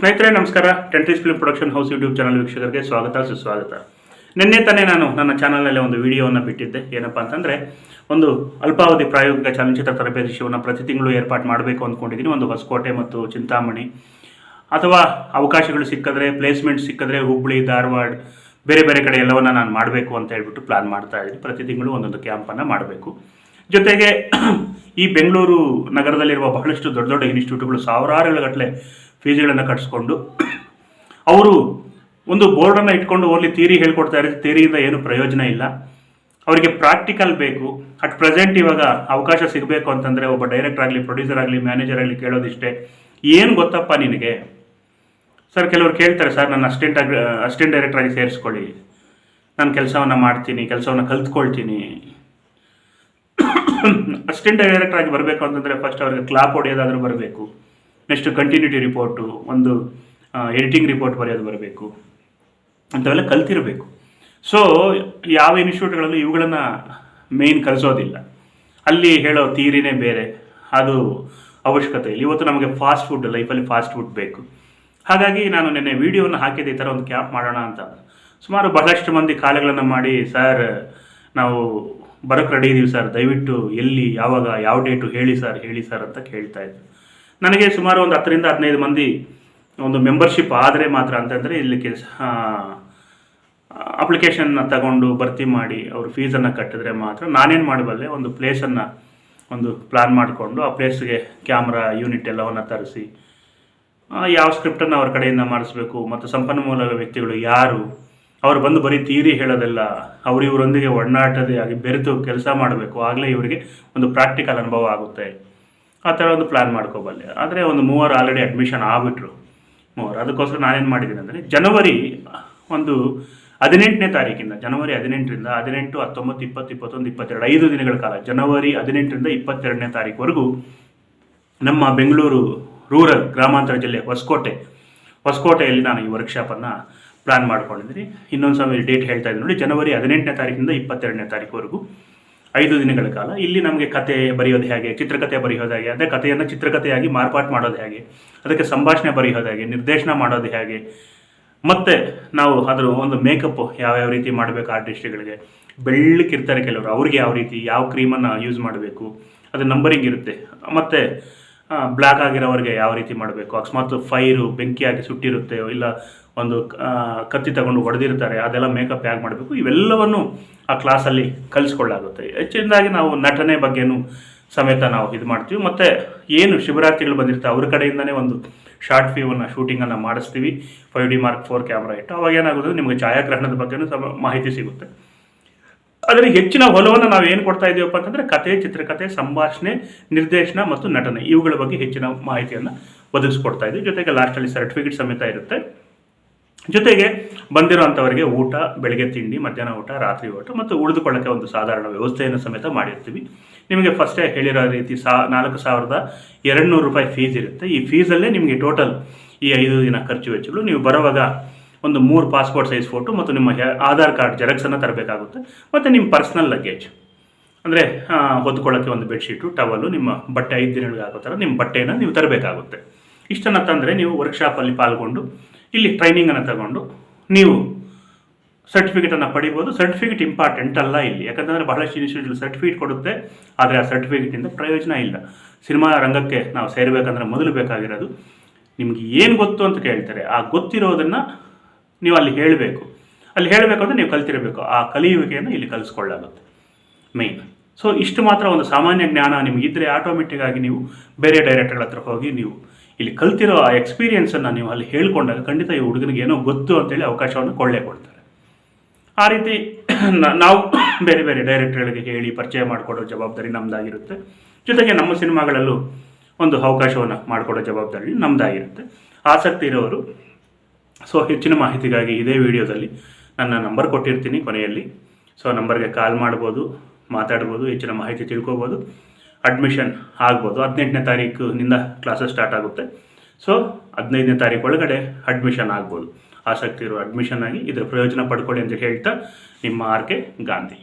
ಸ್ನೇಹಿತರೆ, ನಮಸ್ಕಾರ. ಟೆಂಟ್ರೀಸ್ film production house YouTube channel ವೀಕ್ಷಕರಿಗೆ ಸ್ವಾಗತ, ಸುಸ್ವಾಗತ. ನಿನ್ನೆ ತಾನೇ ನಾನು ನನ್ನ ಚಾನಲ್ನಲ್ಲೇ ಒಂದು ವಿಡಿಯೋವನ್ನು ಬಿಟ್ಟಿದ್ದೆ. ಏನಪ್ಪ ಅಂತಂದರೆ, ಒಂದು ಅಲ್ಪಾವಧಿ ಪ್ರಾಯೋಗಿಕ ಚಲನಚಿತ್ರ ತರಬೇತಿ ಶಿವನ ಪ್ರತಿ ತಿಂಗಳು ಏರ್ಪಾಡು ಮಾಡಬೇಕು ಅಂದ್ಕೊಂಡಿದ್ದೀನಿ ಒಂದು ಹೊಸಕೋಟೆ ಮತ್ತು ಚಿಂತಾಮಣಿ. ಅಥವಾ ಅವಕಾಶಗಳು ಸಿಕ್ಕಿದ್ರೆ ಪ್ಲೇಸ್ಮೆಂಟ್ ಸಿಕ್ಕಿದ್ರೆ ಹುಬ್ಬಳ್ಳಿ ಧಾರವಾಡ, ಬೇರೆ ಬೇರೆ ಕಡೆ ಎಲ್ಲವನ್ನು ನಾನು ಮಾಡಬೇಕು ಅಂತ ಹೇಳ್ಬಿಟ್ಟು ಪ್ಲಾನ್ ಮಾಡ್ತಾ ಇದ್ದೀನಿ. ಪ್ರತಿ ತಿಂಗಳು ಒಂದೊಂದು ಕ್ಯಾಂಪನ್ನು ಮಾಡಬೇಕು. ಜೊತೆಗೆ, ಈ ಬೆಂಗಳೂರು ನಗರದಲ್ಲಿರುವ ಬಹಳಷ್ಟು ದೊಡ್ಡ ದೊಡ್ಡ ಇನ್ಸ್ಟಿಟ್ಯೂಟ್ಗಳು ಸಾವಿರಾರುಗಳ ಗಟ್ಟಲೆ ಫೀಸ್ಗಳನ್ನು ಕಟ್ಟಿಸ್ಕೊಂಡು ಅವರು ಒಂದು ಬೋರ್ಡನ್ನು ಇಟ್ಕೊಂಡು ಓನ್ಲಿ ಹೇಳ್ಕೊಡ್ತಾ ಇದ್ದಾರೆ ಥಿಯರಿಯಿಂದ ಏನು ಪ್ರಯೋಜನ ಇಲ್ಲ. ಅವರಿಗೆ ಪ್ರಾಕ್ಟಿಕಲ್ ಬೇಕು. ಅಟ್ ಪ್ರೆಸೆಂಟ್ ಇವಾಗ ಅವಕಾಶ ಸಿಗಬೇಕು ಅಂತಂದರೆ ಒಬ್ಬ ಡೈರೆಕ್ಟರ್ ಆಗಲಿ, ಪ್ರೊಡ್ಯೂಸರ್ ಆಗಲಿ, ಮ್ಯಾನೇಜರ್ ಆಗಲಿ ಕೇಳೋದಿಷ್ಟೇ. ಏನು ಗೊತ್ತಪ್ಪ ನಿನಗೆ? ಸರ್, ಕೆಲವರು ಕೇಳ್ತಾರೆ, ಸರ್, ನನ್ನ ಅಸಿಸ್ಟೆಂಟ್ ಆಗಿ, ಅಸಿಸ್ಟೆಂಟ್ ಡೈರೆಕ್ಟರ್ ಆಗಿ ಸೇರಿಸ್ಕೊಳ್ಳಿ. ನಾನು ಕೆಲಸವನ್ನು ಮಾಡ್ತೀನಿ, ಕೆಲಸವನ್ನು ಕಲ್ತ್ಕೊಳ್ತೀನಿ. ಅಸಿಸ್ಟೆಂಟ್ ಡೈರೆಕ್ಟರ್ ಆಗಿ ಬರಬೇಕು ಅಂತಂದರೆ ಫಸ್ಟ್ ಅವ್ರಿಗೆ ಕ್ಲಾಪ್ ಹೊಡೆಯೋದಾದರೂ ಬರಬೇಕು. ನೆಕ್ಸ್ಟ್ ಕಂಟಿನ್ಯೂಟಿ ರಿಪೋರ್ಟು ಒಂದು ಎಡಿಟಿಂಗ್ ರಿಪೋರ್ಟ್ ಬರೆಯೋದು ಬರಬೇಕು. ಅಂಥವೆಲ್ಲ ಕಲ್ತಿರಬೇಕು. ಸೊ ಯಾವ ಇನ್ಸ್ಟಿಟ್ಯೂಟ್ಗಳಲ್ಲೂ ಇವುಗಳನ್ನು ಮೇಯ್ನ್ ಕಲಿಸೋದಿಲ್ಲ. ಅಲ್ಲಿ ಹೇಳೋ ತೀರಿನೇ ಬೇರೆ. ಅದು ಅವಶ್ಯಕತೆ ಇಲ್ಲ. ಇವತ್ತು ನಮಗೆ ಫಾಸ್ಟ್ ಫುಡ್ ಲೈಫಲ್ಲಿ ಫಾಸ್ಟ್ ಫುಡ್ ಬೇಕು. ಹಾಗಾಗಿ ನಾನು ನಿನ್ನೆ ವಿಡಿಯೋನ ಹಾಕಿದ್ದೆ, ಈ ಥರ ಒಂದು ಕ್ಯಾಪ್ ಮಾಡೋಣ ಅಂತ. ಸುಮಾರು ಬಹಳಷ್ಟು ಮಂದಿ ಕಾಲಗಳನ್ನು ಮಾಡಿ, ಸರ್, ನಾವು ಬರೋಕ್ಕೆ ರೆಡಿ ಇದ್ದೀವಿ ಸರ್. ದಯವಿಟ್ಟು ಎಲ್ಲಿ, ಯಾವಾಗ, ಯಾವ ಡೇಟು ಹೇಳಿ ಸರ್ ಹೇಳಿ ಸರ್ ಅಂತ ಕೇಳ್ತಾ ಇದ್ರು ನನಗೆ ಸುಮಾರು ಒಂದು ಹತ್ತರಿಂದ ಹದಿನೈದು ಮಂದಿ ಒಂದು ಮೆಂಬರ್ಶಿಪ್ ಆದರೆ ಮಾತ್ರ ಅಂತಂದರೆ ಇಲ್ಲಿ ಕೆಲಸ ಅಪ್ಲಿಕೇಶನ್ನ ತಗೊಂಡು ಭರ್ತಿ ಮಾಡಿ ಅವರು ಫೀಸನ್ನು ಕಟ್ಟಿದ್ರೆ ಮಾತ್ರ. ನಾನೇನು ಮಾಡಬಲ್ಲೆ, ಒಂದು ಪ್ಲೇಸನ್ನು ಒಂದು ಪ್ಲ್ಯಾನ್ ಮಾಡಿಕೊಂಡು ಆ ಪ್ಲೇಸ್ಗೆ ಕ್ಯಾಮ್ರಾ ಯೂನಿಟ್ ಎಲ್ಲವನ್ನು ತರಿಸಿ ಯಾವ ಸ್ಕ್ರಿಪ್ಟನ್ನು ಅವ್ರ ಕಡೆಯಿಂದ ಮಾಡಿಸ್ಬೇಕು, ಮತ್ತು ಸಂಪನ್ಮೂಲ ವ್ಯಕ್ತಿಗಳು ಯಾರು, ಅವ್ರು ಬಂದು ಬರೀ ತೀರಿ ಹೇಳೋದೆಲ್ಲ, ಅವ್ರು ಇವರೊಂದಿಗೆ ಒಡನಾಟದೇ ಆಗಿ ಬೆರೆತು ಕೆಲಸ ಮಾಡಬೇಕು, ಆಗಲೇ ಇವರಿಗೆ ಒಂದು ಪ್ರಾಕ್ಟಿಕಲ್ ಅನುಭವ ಆಗುತ್ತೆ. ಆ ಥರ ಒಂದು ಪ್ಲ್ಯಾನ್ ಮಾಡ್ಕೋಬಲ್ಲೆ ಆದರೆ ಒಂದು ಮೂವರು ಆಲ್ರೆಡಿ ಅಡ್ಮಿಷನ್ ಆಗಿಬಿಟ್ರು. ಮೂವರು. ಅದಕ್ಕೋಸ್ಕರ ನಾನೇನು ಮಾಡಿದ್ದೀನಿ ಅಂದರೆ ಜನವರಿ ಒಂದು ಹದಿನೆಂಟನೇ ತಾರೀಕಿಂದ, ಜನವರಿ ಹದಿನೆಂಟರಿಂದ ಹದಿನೆಂಟು, ಹತ್ತೊಂಬತ್ತು, ಇಪ್ಪತ್ತು, ಇಪ್ಪತ್ತೊಂದು, ಇಪ್ಪತ್ತೆರಡು, ಐದು ದಿನಗಳ ಕಾಲ, ಜನವರಿ ಹದಿನೆಂಟರಿಂದ ಇಪ್ಪತ್ತೆರಡನೇ ತಾರೀಕುವರೆಗೂ ನಮ್ಮ ಬೆಂಗಳೂರು ರೂರಲ್ ಗ್ರಾಮಾಂತರ ಜಿಲ್ಲೆ ಹೊಸಕೋಟೆ, ಹೊಸಕೋಟೆಯಲ್ಲಿ ನಾನು ಈ ವರ್ಕ್ಶಾಪನ್ನು ಪ್ಲ್ಯಾನ್ ಮಾಡ್ಕೊಂಡಿದ್ದೀನಿ. ಇನ್ನೊಂದು ಸಮಯ ಡೇಟ್ ಹೇಳ್ತಾ ಇದ್ದೀನಿ ನೋಡಿ, ಜನವರಿ ಹದಿನೆಂಟನೇ ತಾರೀಕಿಂದ ಇಪ್ಪತ್ತೆರಡನೇ ತಾರೀಕುವರೆಗೂ. ಐದು ದಿನಗಳ ಕಾಲ ಇಲ್ಲಿ ನಮಗೆ ಕತೆ ಬರೆಯೋದು ಹೇಗೆ ಚಿತ್ರಕಥೆ ಬರೆಯೋದು ಹೇಗೆ, ಅದೇ ಕಥೆಯನ್ನು ಚಿತ್ರಕಥೆಯಾಗಿ ಮಾರ್ಪಾಟು ಮಾಡೋದು ಹೇಗೆ, ಅದಕ್ಕೆ ಸಂಭಾಷಣೆ ಬರೆಯೋದು ಹೇಗೆ, ನಿರ್ದೇಶನ ಮಾಡೋದು ಹೇಗೆ, ಮತ್ತು ನಾವು ಅದರ ಒಂದು ಮೇಕಪ್ ಯಾವ್ಯಾವ ರೀತಿ ಮಾಡಬೇಕು ಆರ್ಟಿಸ್ಟ್ಗಳಿಗೆ ಬೆಳ್ಳಕ್ಕಿರ್ತಾರೆ ಕೆಲವರು, ಅವ್ರಿಗೆ ಯಾವ ರೀತಿ, ಯಾವ ಕ್ರೀಮನ್ನು ಯೂಸ್ ಮಾಡಬೇಕು, ಅದು ನಂಬರಿಂಗ್ ಇರುತ್ತೆ, ಮತ್ತು ಬ್ಲ್ಯಾಕ್ ಆಗಿರೋರಿಗೆ ಯಾವ ರೀತಿ ಮಾಡಬೇಕು? ಅಕಸ್ಮಾತ್ ಫೈರು ಬೆಂಕಿ ಹಾಕಿ ಸುಟ್ಟಿರುತ್ತೆ ಇಲ್ಲ ಒಂದು ಕತ್ತಿ ತಗೊಂಡು ಹೊಡೆದಿರ್ತಾರೆ, ಅದೆಲ್ಲ ಮೇಕಪ್ ಹೇಗೆ ಮಾಡಬೇಕು? ಇವೆಲ್ಲವನ್ನು ಆ ಕ್ಲಾಸಲ್ಲಿ ಕಲಿಸ್ಕೊಳ್ಳಾಗುತ್ತೆ. ಹೆಚ್ಚಿನದಾಗಿ ನಾವು ನಟನೆ ಬಗ್ಗೆನೂ ಸಮೇತ ನಾವು ಇದು ಮಾಡ್ತೀವಿ. ಮತ್ತು ಏನು ಶಿವರಾತ್ರಿಗಳು ಬಂದಿರ್ತಾರೆ, ಅವ್ರ ಕಡೆಯಿಂದನೇ ಒಂದು ಶಾರ್ಟ್ ಫಿಲ್ಮನ್ನು ಶೂಟಿಂಗನ್ನು ಮಾಡಿಸ್ತೀವಿ. Five D mark four camera ಇಟ್ಟು. ಅವಾಗ ಏನಾಗುತ್ತೆ ನಿಮಗೆ ಛಾಯಾಗ್ರಹಣದ ಬಗ್ಗೆನೂ ಸಮ, ಮಾಹಿತಿ ಸಿಗುತ್ತೆ. ಆದರೆ ಹೆಚ್ಚಿನ ಒಲವನ್ನು ನಾವು ಏನು ಕೊಡ್ತಾ ಇದ್ದೀವಪ್ಪ ಅಂತಂದರೆ ಕತೆ ಚಿತ್ರಕಥೆ, ಸಂಭಾಷಣೆ, ನಿರ್ದೇಶನ ಮತ್ತು ನಟನೆ ಇವುಗಳ ಬಗ್ಗೆ ಹೆಚ್ಚಿನ ಮಾಹಿತಿಯನ್ನು ಒದಗಿಸ್ಕೊಡ್ತಾ ಇದ್ದೀವಿ ಜೊತೆಗೆ ಲಾಸ್ಟಲ್ಲಿ ಸರ್ಟಿಫಿಕೇಟ್ ಸಮೇತ ಇರುತ್ತೆ. ಜೊತೆಗೆ ಬಂದಿರುವಂಥವರಿಗೆ ಊಟ, ಬೆಳಗ್ಗೆ ತಿಂಡಿ, ಮಧ್ಯಾಹ್ನ ಊಟ, ರಾತ್ರಿ ಊಟ ಮತ್ತು ಉಳಿದುಕೊಳ್ಳೋಕ್ಕೆ ಒಂದು ಸಾಧಾರಣ ವ್ಯವಸ್ಥೆಯನ್ನು ಸಮೇತ ಮಾಡಿರ್ತೀವಿ. ನಿಮಗೆ ಫಸ್ಟೇ ಹೇಳಿರೋ ರೀತಿ ಸಾ, ನಾಲ್ಕು ಸಾವಿರದ ಎರಡು ನೂರು ರೂಪಾಯಿ ಫೀಸ್ ಇರುತ್ತೆ. ಈ ಫೀಸಲ್ಲೇ ನಿಮಗೆ ಟೋಟಲ್ ಈ ಐದು ದಿನ ಖರ್ಚು ವೆಚ್ಚಗಳು. ನೀವು ಬರೋವಾಗ ಒಂದು ಮೂರು ಪಾಸ್ಪೋರ್ಟ್ ಸೈಜ್ ಫೋಟೋ ಮತ್ತು ನಿಮ್ಮ ಆಧಾರ್ ಕಾರ್ಡ್ ಜೆರಾಕ್ಸನ್ನು ತರಬೇಕಾಗುತ್ತೆ. ಮತ್ತು ನಿಮ್ಮ ಪರ್ಸ್ನಲ್ ಲಗೇಜ್. ಅಂದರೆ ಹೊತ್ಕೊಳ್ಳೋಕ್ಕೆ ಒಂದು ಬೆಡ್ಶೀಟು, ಟವಲು, ನಿಮ್ಮ ಬಟ್ಟೆ, ಐದು ದಿನಗಳಿಗೆ ಆಗೋ ಥರ ನಿಮ್ಮ ಬಟ್ಟೆಯನ್ನು ನೀವು ತರಬೇಕಾಗುತ್ತೆ. ಇಷ್ಟನ್ನು ತಂದರೆ ನೀವು ವರ್ಕ್ಶಾಪಲ್ಲಿ ಪಾಲ್ಗೊಂಡು, ಇಲ್ಲಿ ಟ್ರೈನಿಂಗನ್ನು ತಗೊಂಡು, ನೀವು ಸರ್ಟಿಫಿಕೇಟನ್ನು ಪಡಿಬೋದು. ಸರ್ಟಿಫಿಕೇಟ್ ಇಂಪಾರ್ಟೆಂಟ್ ಅಲ್ಲ ಇಲ್ಲಿ. ಯಾಕಂತಂದರೆ ಬಹಳಷ್ಟು ಇನ್ಸ್ಟಿಟ್ಯೂಟ್ ಸರ್ಟಿಫಿಕೇಟ್ ಕೊಡುತ್ತೆ, ಆದರೆ ಆ ಸರ್ಟಿಫಿಕೇಟಿಂದ ಪ್ರಯೋಜನ ಇಲ್ಲ. ಸಿನಿಮಾ ರಂಗಕ್ಕೆ ನಾವು ಸೇರಬೇಕಂದ್ರೆ ಮೊದಲು ಬೇಕಾಗಿರೋದು, ನಿಮಗೆ ಏನು ಗೊತ್ತು ಅಂತ ಕೇಳ್ತಾರೆ. ಆ ಗೊತ್ತಿರೋದನ್ನು ನೀವು ಅಲ್ಲಿ ಹೇಳಬೇಕು. ಅಲ್ಲಿ ಹೇಳಬೇಕು ಅಂದರೆ ನೀವು ಕಲ್ತಿರಬೇಕು. ಆ ಕಲಿಯುವಿಕೆಯನ್ನು ಇಲ್ಲಿ ಕಲಿಸ್ಕೊಳ್ಳಾಗುತ್ತೆ ಮೇನ್ ಸೊ ಇಷ್ಟು ಮಾತ್ರ ಒಂದು ಸಾಮಾನ್ಯ ಜ್ಞಾನ ನಿಮಗಿದ್ರೆ ಆಟೋಮೆಟಿಕ್ ಆಗಿ ನೀವು ಬೇರೆ ಡೈರೆಕ್ಟರ್ಗಳ ಹತ್ರ ಹೋಗಿ ನೀವು ಇಲ್ಲಿ ಕಲ್ತಿರೋ ಆ ಎಕ್ಸ್ಪೀರಿಯೆನ್ಸನ್ನು ನೀವು ಅಲ್ಲಿ ಹೇಳ್ಕೊಂಡಾಗ ಖಂಡಿತ ಈ ಹುಡುಗನಿಗೆ ಏನೋ ಗೊತ್ತು ಅಂತೇಳಿ ಅವಕಾಶವನ್ನು ಕೊಳ್ಳೆ ಕೊಡ್ತಾರೆ. ಆ ರೀತಿ ನಾವು ಬೇರೆ ಬೇರೆ ಡೈರೆಕ್ಟರ್ಗಳಿಗೆ ಹೇಳಿ ಪರಿಚಯ ಮಾಡಿಕೊಡೋ ಜವಾಬ್ದಾರಿ ನಮ್ಮದಾಗಿರುತ್ತೆ ಜೊತೆಗೆ ನಮ್ಮ ಸಿನಿಮಾಗಳಲ್ಲೂ ಒಂದು ಅವಕಾಶವನ್ನು ಮಾಡಿಕೊಡೋ ಜವಾಬ್ದಾರಿ ನಮ್ಮದಾಗಿರುತ್ತೆ ಆಸಕ್ತಿ ಇರೋರು ಸೊ ಹೆಚ್ಚಿನ ಮಾಹಿತಿಗಾಗಿ ಇದೇ ವಿಡಿಯೋದಲ್ಲಿ ನನ್ನ ನಂಬರ್ ಕೊಟ್ಟಿರ್ತೀನಿ ಕೊನೆಯಲ್ಲಿ. ಸೊ ನಂಬರ್ಗೆ ಕಾಲ್ ಮಾಡ್ಬೋದು, ಮಾತಾಡ್ಬೋದು, ಹೆಚ್ಚಿನ ಮಾಹಿತಿ ತಿಳ್ಕೊಬೋದು ಅಡ್ಮಿಷನ್ ಆಗ್ಬೋದು. ಹದಿನೆಂಟನೇ ತಾರೀಕಿನಿಂದ ಕ್ಲಾಸಸ್ ಸ್ಟಾರ್ಟ್ ಆಗುತ್ತೆ. ಸೊ ಹದಿನೈದನೇ ತಾರೀಕು ಒಳಗಡೆ ಅಡ್ಮಿಷನ್ ಆಗ್ಬೋದು. ಆಸಕ್ತಿ ಇರೋ ಅಡ್ಮಿಷನ್ ಆಗಿ ಇದರ ಪ್ರಯೋಜನ ಪಡ್ಕೊಳ್ಳಿ ಅಂತ ಹೇಳ್ತಾ ನಿಮ್ಮ ಆರ್ ಕೆ ಗಾಂಧಿ.